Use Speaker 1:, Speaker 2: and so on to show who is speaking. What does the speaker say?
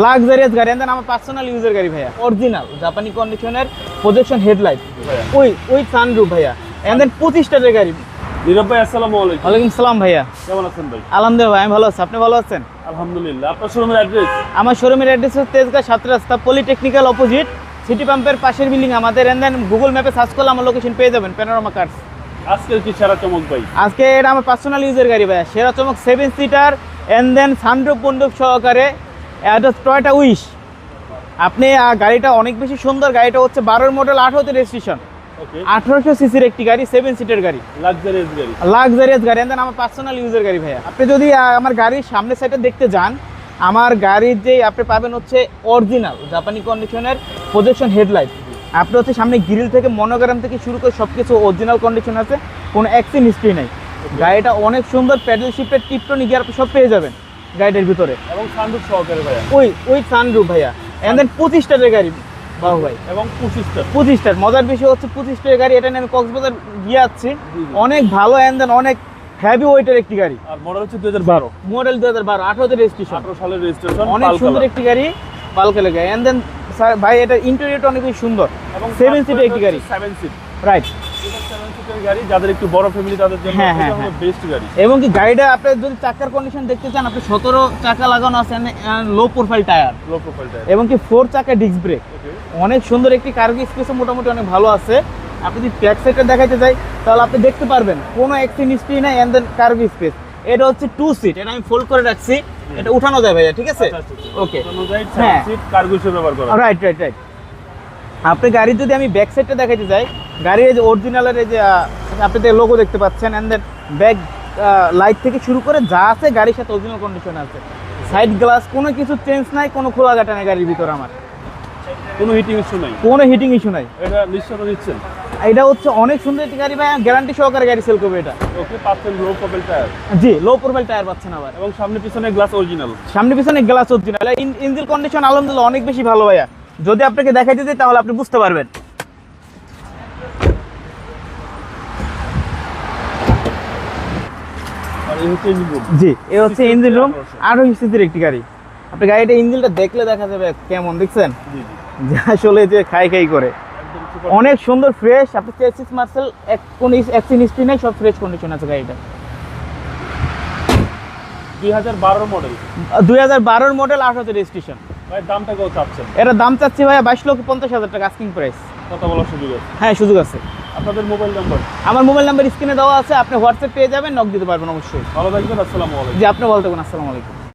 Speaker 1: Luxurious গাড়ি দেন আমার personal user গাড়ি ভাইয়া। অরিজিনাল জাপানি কন্ডিশনের প্রজেকশন হেডলাইট। ওই ওই সানরুফ ভাইয়া। এন্ড দেন পঁচিশ টাকার গাড়ি।
Speaker 2: নীরব ভাই আসসালামু আলাইকুম।
Speaker 1: ওয়ালাইকুম সালাম ভাইয়া।
Speaker 2: কেমন আছেন ভাই?
Speaker 1: আলহামদুলিল্লাহ ভাই আমি ভালো আছি। আপনি ভালো আছেন?
Speaker 2: আলহামদুলিল্লাহ। আপনার শোরুমের অ্যাড্রেস
Speaker 1: আমার শোরুমের অ্যাড্রেস হচ্ছে তেজগাঁ সাত রাস্তা পলিটেকনিক্যাল অপোজিট সিটি পাম্পের পাশের বিল্ডিং আমাদের এন্ড দেন গুগল ম্যাপে সার্চ করলে আমার লোকেশন পেয়ে যাবেন প্যানোরামা কার্স
Speaker 2: আজকের কি সেরা চমক ভাই?
Speaker 1: আজকে এটা আমার পার্সোনাল ইউজার গাড়ি ভাইয়া। সেরা চমক seven seater and then sunroof বন্দুক সহকারে এটা টয়টা উইশ আপনি গাড়িটা অনেক বেশি সুন্দর। গাড়িটা হচ্ছে বারোর মডেল আঠারোতে রেজিস্ট্রেশন আঠারোশো সিসির একটি গাড়ি সেভেন সিটের গাড়ি।
Speaker 2: লাক্সারিয়াস গাড়ি।
Speaker 1: লাক্সারিয়াস গাড়ি। দেন আমার পার্সোনাল ইউজের গাড়ি ভাইয়া। আপনি যদি আমার গাড়ির সামনের সাইডে দেখতে যান আমার গাড়ির যে আপনি পাবেন হচ্ছে অরিজিনাল জাপানি কন্ডিশনের প্রজেকশন হেডলাইট আপনি হচ্ছে সামনে গ্রিল থেকে মনোগ্রাম থেকে শুরু করে সব কিছু অরিজিনাল কন্ডিশন আছে। কোনো অ্যাক্সিডেন্ট হিস্ট্রি নেই। গাড়িটা অনেক সুন্দর প্যাডেল শিফটের টিপটনি গিয়ার সব পেয়ে যাবেন। গাড়িটার ভিতরে।
Speaker 2: এবং সানরুফ সহকারে ভাইয়া।
Speaker 1: ওই ওই সানরুফ ভাইয়া। এন্ড দেন পঁচিশটার গাড়ি। বাবু ভাই।
Speaker 2: এবং পঁচিশটা
Speaker 1: পঁচিশটার। মজার বিষয় হচ্ছে পঁচিশটার গাড়ি এটা নিয়ে আমি কক্সবাজার গিয়ে যাচ্ছি অনেক ভালো এন্ড দেন অনেক হেভি ওয়েটের একটি গাড়ি।
Speaker 2: আর মডেল হচ্ছে দুই হাজার বারো।
Speaker 1: মডেল দু হাজার বারো আঠারোতে রেজিস্ট্রেশন
Speaker 2: আঠারো সালের রেজিস্ট্রেশন
Speaker 1: অনেক সুন্দর একটি গাড়ি পালকে লেগে অ্যান্ড দেন ভাই এটা ইন্টেরিয়রটা অনেক সুন্দর।
Speaker 2: এবং
Speaker 1: সেভেন সিটের একটি গাড়ি।
Speaker 2: সেভেন সিট
Speaker 1: রাইট
Speaker 2: সিটের গাড়ি যাদের একটু বড় ফ্যামিলি তাদের জন্য
Speaker 1: হ্যাঁ, হ্যাঁ, হ্যাঁ।
Speaker 2: বেস্ট গাড়ি।
Speaker 1: এবং কি গাড়িটা আপনি যদি চাকার কন্ডিশন দেখতে চান আপনি সতেরো চাকা লাগানো আছে low profile tyre
Speaker 2: low profile tyre
Speaker 1: এবং কি ফোর চাকা ডিস্ক ব্রেক অনেক সুন্দর একটি কার্গো স্পেসও মোটামুটি অনেক ভালো আছে। আপনি যদি ব্যাক সাইডটা দেখাইতে যাই তাহলে আপনি দেখতে পারবেন কোনো অ্যাক্সিডেন্ট হিস্ট্রি নাই দেন কার্গো স্পেস এটা হচ্ছে টু সিট এটা আমি ফোল্ড করে রাখছি। এটা উঠানো যায় ভাইয়া ঠিক আছে? ওকে হ্যাঁ।
Speaker 2: সিট কার্গো হিসেবে ব্যবহার করা।
Speaker 1: রাইট রাইট রাইট আপনি গাড়ির যদি আমি ব্যাক সাইডটা দেখাইতে যাই গাড়ির এই যে অরিজিনালের এই যে আপনি লোগো দেখতে পাচ্ছেন অ্যান্ড দেন ব্যাক লাইট থেকে শুরু করে যা আছে গাড়ির সাথে অরিজিনাল কন্ডিশন আছে। সাইড গ্লাস কোনো কিছু চেঞ্জ নাই কোনো খোলা কাটা নেই গাড়ির ভিতরে আমার।
Speaker 2: কোনো হিটিং ইস্যু নাই।
Speaker 1: কোনো হিটিং ইস্যু নাই।
Speaker 2: এটা নিশ্চিত দিচ্ছেন।
Speaker 1: এটা হচ্ছে অনেক সুন্দর একটি গাড়ি ভাই গ্যারান্টি সহকারে গাড়ি সেল করবে এটা।
Speaker 2: ওকে পাচ্ছেন লো প্রোফাইল টায়ার
Speaker 1: জি লো প্রোফাইল টায়ার পাচ্ছেন আবার।
Speaker 2: এবং সামনে পিছনে গ্লাস অরিজিনাল
Speaker 1: সামনে পিছনে গ্লাস অরিজিনাল ইঞ্জিন কন্ডিশন আলহামদুলিল্লাহ অনেক বেশি ভালো ভাইয়া। যদি আপনাকে দেখাইতে দিই তাহলে আপনি বুঝতে পারবেন। জি এ হচ্ছে ইঞ্জিন রুম আরও সিসির একটি গাড়ি। আপনি গাড়িটা ইঞ্জিনটা দেখলে দেখা যাবে কেমন দেখছেন? যে আসলে যে খাই খাই করে। অনেক সুন্দর ফ্রেশ আপনি চেসিস মার্সেল এক কোনো অ্যাক্সিডেন্ট হিস্ট্রি নেই সব ফ্রেশ কন্ডিশন আছে গাড়িটা
Speaker 2: দুই হাজার বারো মডেল
Speaker 1: দুই হাজার বারোর মডেল আঠারোতে রেজিস্ট্রেশন
Speaker 2: দামটা কত চাচ্ছেন?
Speaker 1: এটা দাম চাচ্ছি ভাইয়া বাইশ লক্ষ পঞ্চাশ হাজার টাকা আস্কিং প্রাইস
Speaker 2: কথা বলার সুযোগ আছে।
Speaker 1: হ্যাঁ সুযোগ আছে।
Speaker 2: আপনাদের মোবাইল নাম্বার
Speaker 1: আমার মোবাইল নাম্বার স্ক্রিনে দেওয়া আছে আপনি হোয়াটসঅ্যাপ পেয়ে যাবেন নক দিতে পারবেন অবশ্যই।
Speaker 2: ভালো থাকবেন আসসালামু আলাইকুম।
Speaker 1: জি আপনি ভালো থাকবেন আসসালামু আলাইকুম।